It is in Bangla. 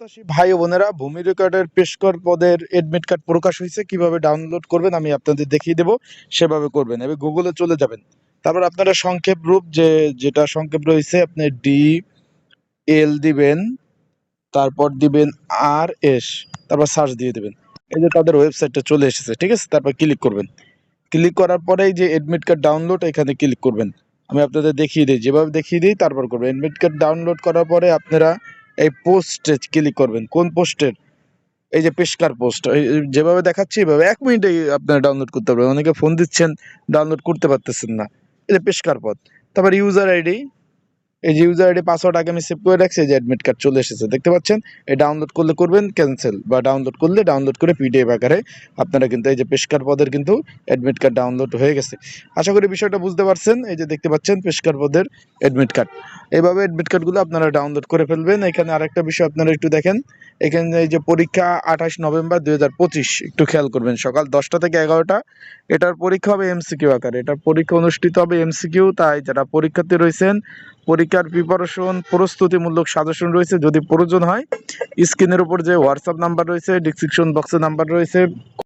প্রত্যাশী ভাই বোনেরা, ভূমি রেকর্ডের পেশকর পদের এডমিট কার্ড প্রকাশ হয়েছে, কীভাবে ডাউনলোড করবেন আমি আপনাদের দেখিয়ে দেবো, সেভাবে করবেন। এবার গুগলে চলে যাবেন। তারপর আপনারা সংক্ষেপ রূপ যে, যেটা সংক্ষেপ রয়েছে, আপনি ডি এল দিবেন, তারপর দিবেন আর এস তারপর সার্চ দিয়ে দেবেন। এই যে তাদের ওয়েবসাইটটা চলে এসেছে, ঠিক আছে? তারপর ক্লিক করবেন। ক্লিক করার পরেই যে এডমিট কার্ড ডাউনলোড এখানে ক্লিক করবেন। আমি আপনাদের দেখিয়ে দিই, যেভাবে দেখিয়ে দিই, তারপর করবেন। এডমিট কার্ড ডাউনলোড করার পরে আপনারা এই পোস্টে ক্লিক করবেন। কোন পোস্টের এই যে পেশকার পোস্ট যেভাবে দেখাচ্ছি, এভাবে এক মিনিটে আপনারা ডাউনলোড করতে পারবেন। অনেকে ফোন দিচ্ছেন ডাউনলোড করতে পারতেছেন না। এই যে পেশকার পথ। তারপর ইউজার আইডি এই যে ইউজার আইডি পাসওয়ার্ড আগে আমি সেভ করে রাখছি, এই যে অ্যাডমিট কার্ড চলে এসেছে, দেখতে পাচ্ছেন? এই ডাউনলোড করলে করবেন ক্যান্সেল বা ডাউনলোড করলে ডাউনলোড করে পিডিএফ আকারে আপনারা কিন্তু এই যে পেশকার পদের কিন্তু অ্যাডমিট কার্ড ডাউনলোড হয়ে গেছে। আশা করি বিষয়টা বুঝতে পারছেন, এই যে দেখতে পাচ্ছেন পেশকার পদের অ্যাডমিট কার্ড এইভাবে অ্যাডমিট কার্ডগুলো আপনারা ডাউনলোড করে ফেলবেন। এখানে আরেকটা বিষয় আপনারা একটু দেখেন। এখানে এই যে পরীক্ষা আঠাশ নভেম্বর দুই হাজার পঁচিশ, একটু খেয়াল করবেন, সকাল দশটা থেকে এগারোটা। এটার পরীক্ষা হবে এমসিকিউ আকারে। এটার পরীক্ষা অনুষ্ঠিত হবে এমসিকিউ তাই যারা পরীক্ষার্থী রয়েছেন পরীক্ষার প্রিপারেশন প্রস্তুতিমূলক সাজেশন রয়েছে। যদি প্রয়োজন হয় স্ক্রিনের উপর যে হোয়াটসঅ্যাপ নাম্বার রয়েছে ডিসক্রিপশন বক্সের নাম্বার রয়েছে।